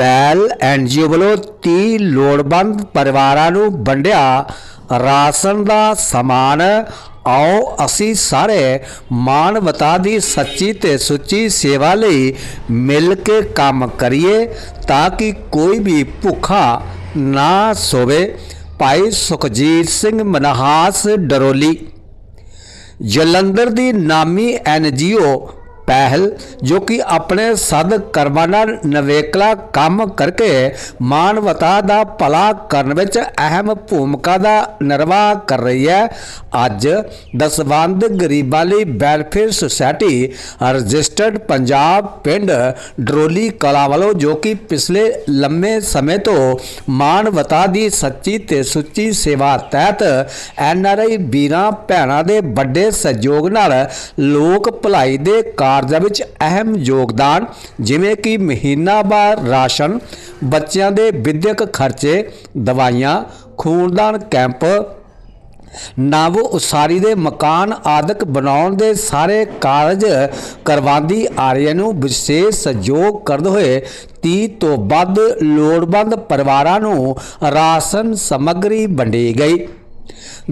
ਬੈਲ NGO ਵੱਲੋਂ 30 ਲੋੜਵੰਦ ਪਰਿਵਾਰਾਂ ਨੂੰ ਵੰਡਿਆ ਰਾਸ਼ਨ ਦਾ ਸਮਾਨ। ਆਓ ਅਸੀਂ ਸਾਰੇ ਮਾਨਵਤਾ ਦੀ ਸੱਚੀ ਤੇ ਸੁੱਚੀ ਸੇਵਾ ਲਈ ਮਿਲ ਕੇ ਕੰਮ ਕਰੀਏ ਤਾਂ ਕਿ ਕੋਈ ਵੀ ਭੁੱਖਾ ਨਾ ਸੋਵੇ। ਭਾਈ ਸੁਖਜੀਤ ਸਿੰਘ ਮਨਹਾਸ ਡਰੋਲੀ। ਜਲੰਧਰ ਦੀ ਨਾਮੀ ਐਨਜੀਓ ਪਹਿਲ ਜੋ ਕਿ ਆਪਣੇ ਸਦ ਕਰਮਾਂ ਨਾਲ ਨਵੇਕਲਾ ਕੰਮ ਕਰਕੇ ਮਾਨਵਤਾ ਦਾ ਭਲਾ ਕਰਨ ਵਿੱਚ ਅਹਿਮ ਭੂਮਿਕਾ ਦਾ ਨਿਰਵਾਹ ਕਰ ਰਹੀ ਹੈ। ਅੱਜ ਦਸਵੰਦ ਗਰੀਬਾਂ ਲਈ ਵੈਲਫੇਅਰ ਸੁਸਾਇਟੀ ਰਜਿਸਟਰਡ ਪੰਜਾਬ ਪਿੰਡ ਡਰੋਲੀ ਕਲਾ ਵੱਲੋਂ ਜੋ ਕਿ ਪਿਛਲੇ ਲੰਮੇ ਸਮੇਂ ਤੋਂ ਮਾਨਵਤਾ ਦੀ ਸੱਚੀ ਤੇ ਸੁੱਚੀ ਸੇਵਾ ਤਹਿਤ ਐਨ ਆਰ ਆਈ ਵੀਰਾਂ, ਭੈਣਾਂ ਦੇ ਵੱਡੇ ਸਹਿਯੋਗ ਨਾਲ ਲੋਕ ਭਲਾਈ ਦੇ ਕਾਰ ਕਾਰਜਾਂ ਵਿੱਚ ਅਹਿਮ ਯੋਗਦਾਨ, ਜਿਵੇਂ ਕਿ ਮਹੀਨਾਵਾਰ ਰਾਸ਼ਨ, ਬੱਚਿਆਂ ਦੇ ਵਿਦਿਅਕ ਖਰਚੇ, ਦਵਾਈਆਂ, ਖੂਨਦਾਨ ਕੈਂਪ, ਨਵ ਉਸਾਰੀ ਦੇ ਮਕਾਨ ਆਦਿਕ ਬਣਾਉਣ ਦੇ ਸਾਰੇ ਕਾਰਜ ਕਰਵਾਉਂਦੀ ਆ ਰਹੀ ਨੂੰ ਵਿਸ਼ੇਸ਼ ਸਹਿਯੋਗ ਕਰਦੇ ਹੋਏ 30 ਤੋਂ ਵੱਧ ਲੋੜਵੰਦ ਪਰਿਵਾਰਾਂ ਨੂੰ ਰਾਸ਼ਨ ਸਮੱਗਰੀ ਵੰਡੀ ਗਈ।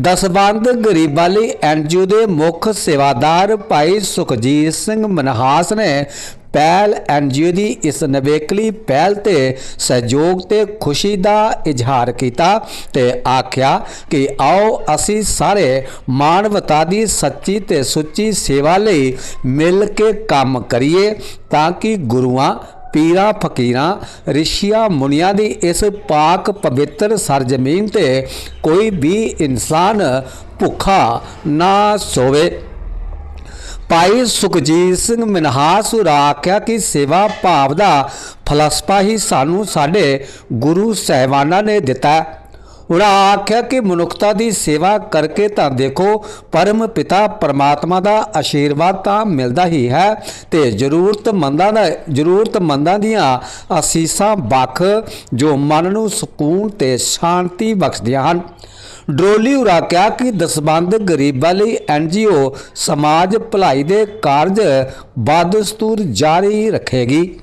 ਦਸਵੰਦ ਗਰੀਬਾਂ ਲਈ ਐਨਜੀਓ ਦੇ ਮੁੱਖ ਸੇਵਾਦਾਰ ਭਾਈ ਸੁਖਜੀਤ ਸਿੰਘ ਮਨਹਾਸ ਨੇ ਪਹਿਲ ਐਨਜੀਓ ਦੀ ਇਸ ਨਵੇਕਲੀ ਪਹਿਲ ਤੇ ਸਹਿਯੋਗ ਤੇ ਖੁਸ਼ੀ ਦਾ ਇਜ਼ਹਾਰ ਕੀਤਾ ਤੇ ਆਖਿਆ ਕਿ ਆਓ ਅਸੀਂ ਸਾਰੇ ਮਾਨਵਤਾ ਦੀ ਸੱਚੀ ਤੇ ਸੁੱਚੀ ਸੇਵਾ ਲਈ ਮਿਲ ਕੇ ਕੰਮ ਕਰੀਏ ਤਾਂ ਕਿ ਗੁਰੂਆਂ ਪੀਰਾਂ, ਫਕੀਰਾਂ, ਰਿਸ਼ੀਆਂ, ਮੁਨੀਆਂ ਦੀ ਇਸ ਪਾਕ ਪਵਿੱਤਰ ਸਰਜ਼ਮੀਨ ਤੇ ਕੋਈ ਵੀ ਇਨਸਾਨ ਭੁੱਖਾ ਨਾ ਸੋਵੇ। ਭਾਈ ਸੁਖਜੀਤ ਸਿੰਘ ਮਨਹਾਸ ਆਖਿਆ ਕਿ ਸੇਵਾ ਭਾਵ ਦਾ ਫਲਸਫਾ ਹੀ ਸਾਨੂੰ ਸਾਡੇ ਗੁਰੂ ਸਹਿਬਾਨਾਂ ਨੇ ਦਿੱਤਾ। ਉਹਨਾਂ ਆਖਿਆ ਕਿ ਮਨੁੱਖਤਾ ਦੀ ਸੇਵਾ ਕਰਕੇ ਤਾਂ ਦੇਖੋ, ਪਰਮ ਪਿਤਾ ਪਰਮਾਤਮਾ ਦਾ ਆਸ਼ੀਰਵਾਦ ਤਾਂ ਮਿਲਦਾ ਹੀ ਹੈ ਤੇ ਜ਼ਰੂਰਤਮੰਦਾਂ ਦਾ, ਜ਼ਰੂਰਤਮੰਦਾਂ ਦੀਆਂ ਅਸੀਸਾਂ ਬਖ ਜੋ ਮਨ ਨੂੰ ਸਕੂਨ ਤੇ ਸ਼ਾਂਤੀ ਬਖਸ਼ਦੀਆਂ ਹਨ। ਡਰੋਲੀ ਉਰਾ ਕਿਹਾ ਕਿ ਦਸਬੰਦ ਗਰੀਬਾਂ ਲਈ ਐਨਜੀਓ ਸਮਾਜ ਭਲਾਈ ਦੇ ਕਾਰਜ ਬਦਸਤੂਰ ਜਾਰੀ ਰੱਖੇਗੀ।